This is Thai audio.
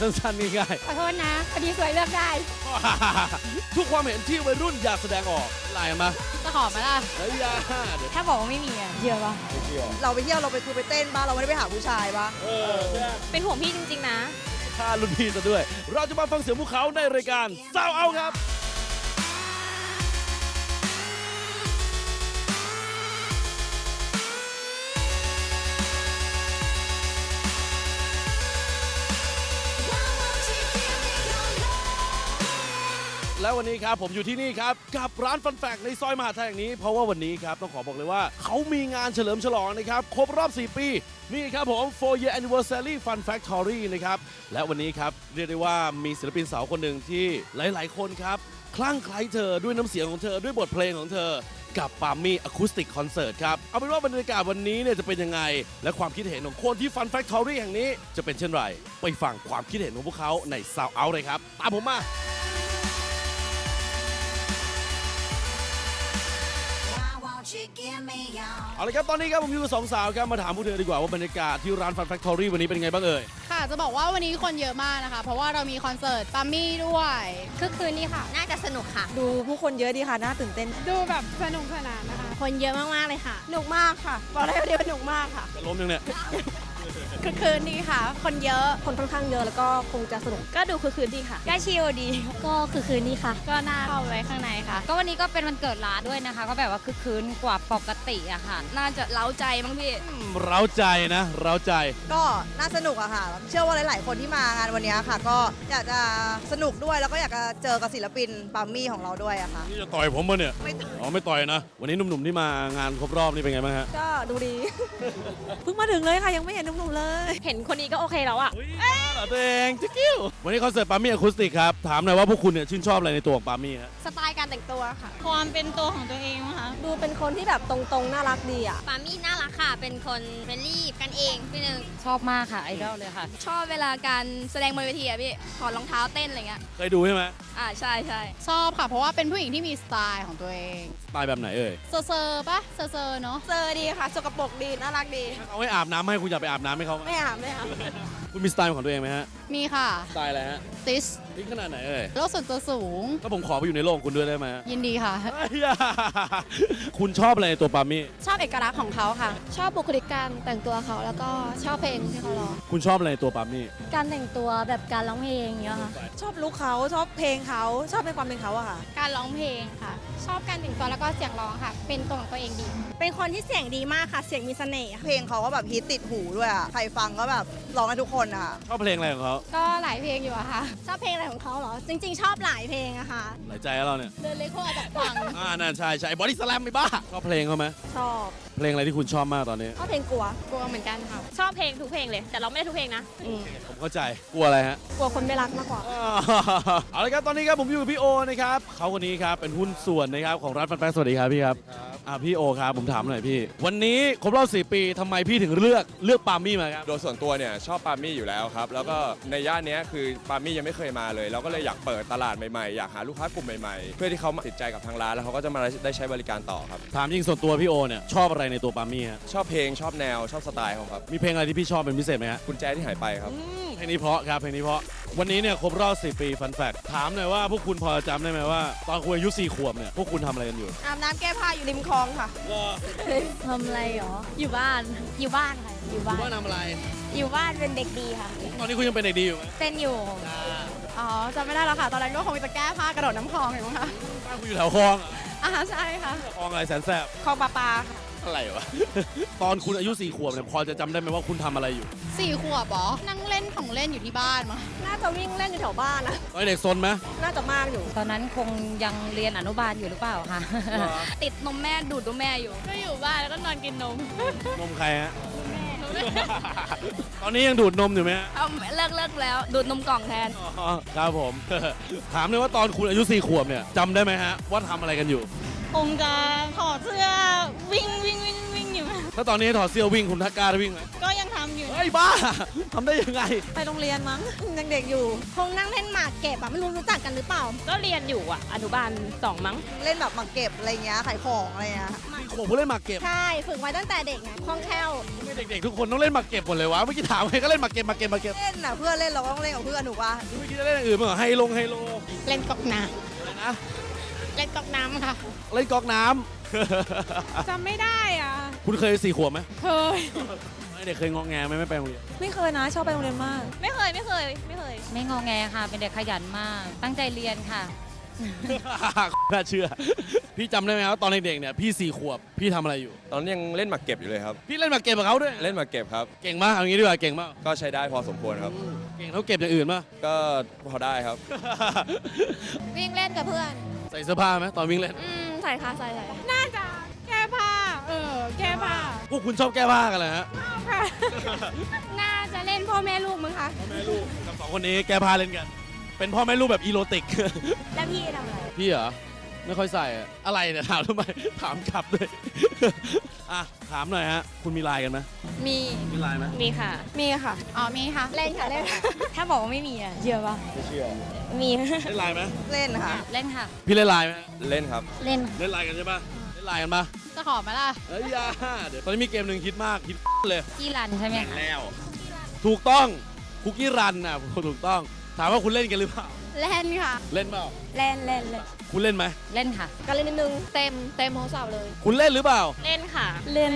สั้นๆง่ายขอโทษนะพอดีสวยเลือกได้ ๆ ทุกความเห็นที่วัยรุ่นอยากแสดงออกไลน์มาจะขอมาล่ะ เฮ้ยอยาเดี๋ยวถ้าบอกว่าไม่มีอะเชื่อปะเราไปเที่ยวเราไปคือไปเต้นบ้างเราไม่ได้ไปหาผู้ชายบ้างเออใช่เป็นห่วงพี่จริง ๆ นะค่ารุ่นพี่ซะด้วย เราจะมาฟังเสียงพวกเขาในรายการเศร้าเอาครับ แล้ววันนี้ครับผมอยู่ที่นี่ครับ กับร้านฟันแฟกในซอยมหาชัยแห่งนี้ เพราะว่าวันนี้ครับต้องขอบอกเลยว่า เขามีงานเฉลิมฉลองนะครับ ครบรอบ 4 ปี นี่ครับผม4 year anniversary fun factory นะครับ และวันนี้ครับเรียกได้ว่ามีศิลปินสาวคนหนึ่งที่หลาย ๆ คนครับ คลั่งไคล้เธอด้วยน้ำเสียงของเธอด้วยบทเพลงของเธอ กับปามี่อะคูสติกคอนเสิร์ตครับ เอาเป็นว่าบรรยากาศวันนี้เนี่ยจะเป็นยังไง และความคิดเห็นของคนที่ Fun Factory แห่งนี้จะเป็นเช่นไร ไปฟังความคิดเห็นของพวกเขาใน Sound Out เลยครับ ตามผมมา เอาละครับตอนนี้ครับผมอยู่กับสองสาวครับมาถามผู้เธอดีกว่าว่าบรรยากาศที่ร้าน Fun Factory วันนี้เป็นยังไงบ้างเอ่ย ค่ะจะบอกว่าวันนี้คนเยอะมากนะคะ เพราะว่าเรามีคอนเสิร์ตปัมมี่ด้วยคือคืนนี้ค่ะ น่าจะสนุกค่ะ ดูผู้คนเยอะดีค่ะ น่าตื่นเต้น ดูแบบสนุกสนานนะคะ คนเยอะมากๆเลยค่ะ หนุกมากค่ะ บอกได้ว่าเดียวหนุกมากค่ะจะล้มยังเนี่ย คือคืนนี้ค่ะ คนเยอะ คนค่อนข้างเยอะแล้วก็คงจะสนุก ก็ดูคือคืนดีค่ะ ก็ชิลดี ก็คือคืนนี้ค่ะ ก็น่าเข้าไปข้างในค่ะ ก็วันนี้ก็เป็นวันเกิดร้านด้วยนะคะ ก็แบบว่าคือคืนกว่าปกติอะค่ะ น่าจะเล้าใจมั้งพี่ เร้าใจนะเร้าใจ ก็น่าสนุกอะค่ะ เชื่อว่าหลาย ๆ คนที่มางานวันนี้ค่ะ ก็อยากจะสนุกด้วยแล้วก็อยากจะเจอกับศิลปินปัมมี่ของเราด้วยอะค่ะ นี่จะต่อยผมปะเนี่ย ไม่อ๋อไม่ต่อยนะ วันนี้หนุ่มๆที่มางานครบรอบนี่เป็นไงบ้างฮะ ก็ดูดี เพิ่งมาถึงเลยค่ะ ยังไม่เห็นหนุ่มๆเลยเห็นคนนี้ก็โอเคแล้วอะเหรอตัวเองจิ๊กกิ้ววันนี้คอนเสิร์ตปามี่อะคูสติกครับ ถามหน่อยว่าพวกคุณเนี่ยชื่นชอบอะไรในตัวของปามี่ฮะสไตล์การแต่งตัวค่ะ ความเป็นตัวของตัวเองนะคะ ดูเป็นคนที่แบบตรงๆ น่ารักดีอะปามี่น่ารักค่ะ เป็นคนเฟรนลี่กันเองพี่หนึ่งชอบมากค่ะ ไอดอลเลยค่ะ ชอบเวลาการแสดงบนเวทีอะพี่ถอดรองเท้าเต้นอะไรเงี้ย เคยดูใช่ไหมอ่าใช่ใช่ชอบค่ะ เพราะว่าเป็นผู้หญิงที่มีสไตล์ของตัวเอง สไตล์แบบไหนเอ่ยเซอร์เซอร์ปะเซอร์เซอร์เนาะ เจอดีค่ะ สกปรกดี น่ารักดี ถ้าเขาให้อาบน้ำให้คุณอยากไปอาบน้ำให้เขาไหมไม่อาบไม่อาบ คุณมีสไตล์ของตัวเองไหมฮะ มีค่ะสไตล์อะไรฮะติสนี่ขนาดไหนเอ่ยโลกส่วนตัวสูงก็ผมขอไปอยู่ในโลกของคุณด้วยได้ไหมฮะยินดีค่ะเฮ้ยคุณชอบอะไรในตัวปามี่ชอบเอกลักษณ์ของเขาค่ะ ชอบบุคลิกการแต่งตัวเขาแล้วก็ชอบเพลงที่เขาร้องคุณชอบอะไรในตัวปามี่การแต่งตัวแบบการร้องเพลงอย่างเงี้ยค่ะ ชอบลุคเขาชอบเพลงเขาชอบในความเป็นเขาอะค่ะ การร้องเพลงค่ะ ชอบการแต่งตัวแล้วก็เสียงร้องค่ะ เป็นตัวของตัวเองดี เป็นคนที่เสียงดีมากค่ะ เสียงมีเสน่ห์เพลงเขาก็แบบฮิตติดหูด้วยอะใครฟังก็แบบร้องกันทุกคนอะชอบเพลงอะไรของเขาก็หลายเพลงอยู่อะค่ะ ชอบเพลงอะไรของเขาเหรอ จริง ๆ ชอบหลายเพลงอะค่ะ หลายใจแล้วเราเนี่ย เดินเลโก้จากฟังอ่านั่นใช่ใช่บอดี้สแลมไม่บ้าชอบเพลงเขาไหมชอบเพลงอะไรที่คุณชอบมากตอนนี้ ชอบเพลงกลัว กลัวเหมือนกันค่ะ ชอบเพลงทุกเพลงเลย แต่เราไม่ได้ทุกเพลงนะอืมผมเข้าใจกลัวอะไรฮะ กลัวคนไม่รักมากกว่า เอาละครับตอนนี้ครับผมอยู่กับพี่โอนะครับเขาคนนี้ครับเป็นหุ้นส่วนนะครับของร้านฟันแฟสวัสดีครับพี่ครับ อ่าพี่โอครับผมถามหน่อยพี่ วันนี้ครบรอบ 4 ปีทำไมพี่ถึงเลือกเลือกปาล์มมี่มาครับ โดยส่วนตัวเนี่ยชอบปามี่อยู่แล้วครับ แล้วก็ในย่านเนี้ยคือปามี่ยังไม่เคยมาเลย เราก็เลยอยากเปิดตลาดใหม่ๆ อยากหาลูกค้ากลุ่มใหม่ๆ เพื่อที่เขามาติดใจกับทางร้านแล้วเขาก็จะมาได้ใช้บริการต่อครับ ถามจริงส่วนตัวพี่โอเนี่ยชอบอะไรในตัวปาล์มมี่ฮะชอบเพลงชอบแนวชอบสไตล์ของเขาครับ มีเพลงอะไรที่พี่ชอบเป็นพิเศษไหมฮะ กุญแจที่หายไปครับ อืม เพลงนี้เพราะครับเพลงนี้เพราะวันนี้เนี่ยครบรอบ4ปีฟันแฟกถามหน่อยว่าพวกคุณพอจะจำได้ไหมว่า ตอนคุณอายุ4ขวบเนี่ยพวกคุณทำอะไรกันอยู่อาบน้ำแก้ผ้าอยู่ริมคลองค่ะทำอะไรหรอ อยู่บ้าน อยู่บ้านค่ะ อยู่บ้าน ว่าทำอะไร อยู่บ้านเป็นเด็กดีค่ะ ตอนนี้คุณยังเป็นเด็กดีอยู่ไหมเป็นอยู่ อ๋อจำไม่ได้แล้วค่ะ ตอนนั้นก็คงจะแก้ผ้ากระโดดน้ำคลองเห็นไหมคะบ้านคุณอยู่แถวคลองเหรออ่าใช่ค่ะคลองอะไรแสนแสบคลองปลาปลาค่ะ อะไรวะ ตอนคุณอายุ4ขวบเนี่ยพอจะจำได้ไหมว่าคุณทำอะไรอยู่สี่ขวบเหรอนั่งเล่นของเล่นอยู่ที่บ้านมั้งน่าจะวิ่งเล่นอยู่แถวบ้านนะ ตอนเด็กซนไหมน่าจะมากอยู่ ตอนนั้นคงยังเรียนอนุบาลอยู่หรือเปล่าคะ ติดนมแม่ดูดนมแม่อยู่ ก็อยู่บ้านแล้วก็นอนกินนม นมใครฮะ ตอนนี้ยังดูดนมอยู่ไหมฮะเอาเลิกเลิกแล้ว ดูดนมกล่องแทน อ๋อครับผม ถามเลยว่าตอนคุณอายุ4ขวบเนี่ยจำได้ไหมฮะว่าทำอะไรกันอยู่ คงจะถอดเสื้อวิ่งวิ่งวิ่งวิ่งอยู่ ถ้าตอนนี้ให้ถอดเสื้อวิ่งคุณทักกล้าจะวิ่งไหมก็ยังทำอยู่ เฮ้ยบ้า ทำได้ยังไง ไปโรงเรียนมั้ง ยังเด็กอยู่ คงนั่งเล่นหมากเก็บอะไม่รู้รู้จักกันหรือเปล่า ก็เรียนอยู่อะ อนุบาลสองมั้ง เล่นแบบหมากเก็บอะไรเงี้ยขายของอะไรเงี้ยมีขวบผู้เล่นหมากเก็บใช่ฝึกไว้ตั้งแต่เด็กไงคล่องแคล่วไม่เด็กๆทุกคนต้องเล่นหมากเก็บหมดเลยวะเมื่อกี้ถามใครก็เล่นหมากเก็บหมากเก็บหมากเก็บเล่นน่ะเพื่อนเล่นเราก็ต้องเล่นกับเพื่อนถูกปะเมื่อกี้จะเล่นอย่างอื่นมั้งเหรอไฮลงไฮโลเล่นก๊อกน้อะไรนะำ เล่นก๊อกน้ำค่ะเล่นก๊อกน้ำ จำไม่ได้อะ คุณเคยสี่ขวบไหมเคย ไม่เด็กเคยงอแงไหมไม่ไปโรงเรียนไม่เคยนะ ชอบไปโรงเรียนมาก ไม่เคยไม่เคยไม่เคย ไม่งอแงค่ะ เป็นเด็กขยันมาก ตั้งใจเรียนค่ะ น่าเชื่อ พี่จำได้ไหมครับตอนเด็กๆเนี่ยพี่สี่ขวบพี่ทำอะไรอยู่ ตอนนั้นยังเล่นหมากเก็บอยู่เลยครับ พี่เล่นหมากเก็บกับเขาด้วยเล่นหมากเก็บครับ เก่งมากเอางี้ดีกว่าเก่งมากก็ใช้ได้พอสมควรครับ เก่งเท่าเก็บอย่างอื่นป่ะก็พอได้ครับ วิ่งเล่นกับเพื่อน ใส่เสื้อผ้าไหมตอนวิ่งเล่น อืมใส่ค่ะใส่ใส่น่าจะแก้ผ้า เออ แก้ผ้าพวกคุณชอบแก้ผ้ากันเลยฮะค่ะ น่าจะเล่นพ่อแม่ลูกมั้งคะ พ่อแม่ลูกกับสองคนนี้แก้ผ้าเล่นกัน เป็นพ่อแม่ลูกแบบอีโรติก แล้วพี่ทำอะไร พี่เหรอ ไม่ค่อยใส่อะอะไรเนี่ยถามทำไม ถามกลับด้วยอะ ถามหน่อยฮะ คุณมีไลน์กันไหมมีมีไลน์ไหมมีค่ะ มีค่ะ อ๋อมีค่ะ เล่นค่ะเล่น ถ้าบอกว่าไม่มีอะเชื่อป่ะไม่เชื่อมี เล่นไลน์ไหมเล่นค่ะ เล่นค่ะ พี่เล่นไลน์ไหมเล่นครับ เล่น เล่นไลน์กันใช่ปะเล่นไลน์กันปะจะขอไหมล่ะเอ้ยอยาเดี๋ยวตอนนี้มีเกมหนึ่งฮิตมากฮิตเลยกี้รันใช่ไหมคะแล้ว ถูกต้องคุกกี้รันนะถูกต้อง ถามว่าคุณเล่นกันหรือเปล่า เล่นค่ะ เล่นเปล่าเล่นเล่นเล่นคุณเล่นไหม เล่นค่ะ ก็เล่นนิดนึง เต็มเต็มโทรศัพท์เลย คุณเล่นหรือเปล่า เล่นค่ะ เล่น